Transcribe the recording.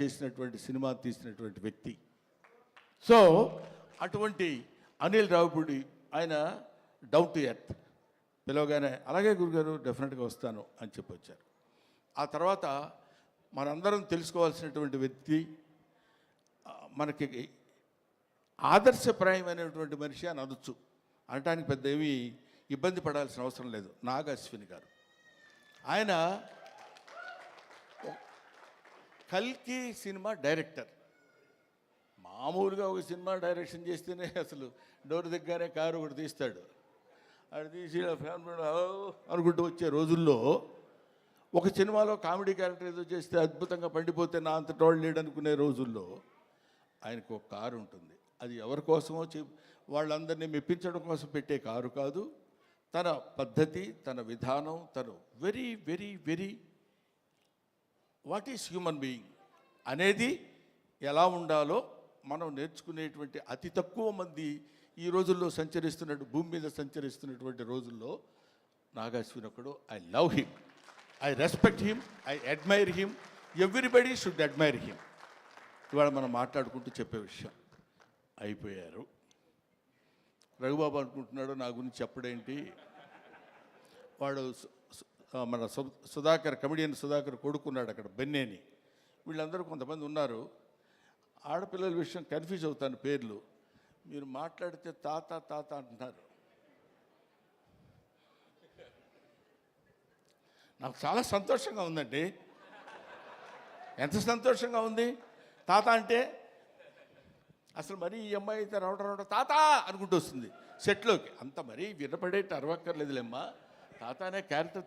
చేసినటువంటి సినిమా తీసినటువంటి వ్యక్తి. సో అటువంటి అనిల్ రావుపూడి ఆయన డౌన్ టు ఎర్త్ పిలవగానే అలాగే గురుగారు డెఫినెట్గా వస్తాను అని చెప్పి వచ్చారు. ఆ తర్వాత మనందరం తెలుసుకోవాల్సినటువంటి వ్యక్తి మనకి ఆదర్శప్రాయమైనటువంటి మనిషి అని అనొచ్చు. అనటానికి పెద్ద ఏమీ ఇబ్బంది పడాల్సిన అవసరం లేదు. నాగ అశ్విని గారు. ఆయన కల్కి సినిమా డైరెక్టర్. మామూలుగా ఒక సినిమా డైరెక్షన్ చేస్తేనే అసలు డోర్ దగ్గరే కారు ఒకటి తీస్తాడు. అది తీసి ఫ్యామిలీ అనుకుంటూ వచ్చే రోజుల్లో ఒక సినిమాలో కామెడీ క్యారెక్టర్ ఏదో చేస్తే అద్భుతంగా పండిపోతే నా అంత టోల్ లీడ్ అనుకునే రోజుల్లో ఆయనకు ఒక కారు ఉంటుంది. అది ఎవరి కోసమో చె- వాళ్ళందరినీ మెప్పించడం కోసం పెట్టే కారు కాదు. తన పద్ధతి తన విధానం తను very very very what is human being అనేది ఎలా ఉండాలో మనం నేర్చుకునేటువంటి అతి తక్కువ మంది ఈ రోజుల్లో సంచరిస్తున్నట్టు భూమి మీద సంచరిస్తున్నటువంటి రోజుల్లో నాగాశ్విన్ ఒకడు I love him I respect him I admire him everybody should admire him ఇవాళ మనం మాట్లాడుకుంటూ చెప్పే విషయం అయిపోయారు. రఘుబాబు అనుకుంటున్నాడు నా గురించి చెప్పడేంటి? వాడు మన సు- సుధాకర్ కమిడియన్ సుధాకర్ కొడుకున్నాడు అక్కడ బెన్నేని. వీళ్ళందరూ కొంతమంది ఉన్నారు. ఆడపిల్లల విషయం కన్ఫ్యూజ్ అవుతాను పేర్లు. మీరు మాట్లాడితే తాత తాత అంటున్నారు. నాకు చాలా సంతోషంగా ఉందండి. ఎంత సంతోషంగా ఉంది? తాత అంటే అసలు మరీ ఈ అమ్మాయి అయితే రావడం రావడం తాత అనుకుంటూ వస్తుంది. సెట్లోకి. అంత మరీ వినపడేట్టు అరవక్కర్లేదులేమ్మా. తాత అనే క్యారెక్టర్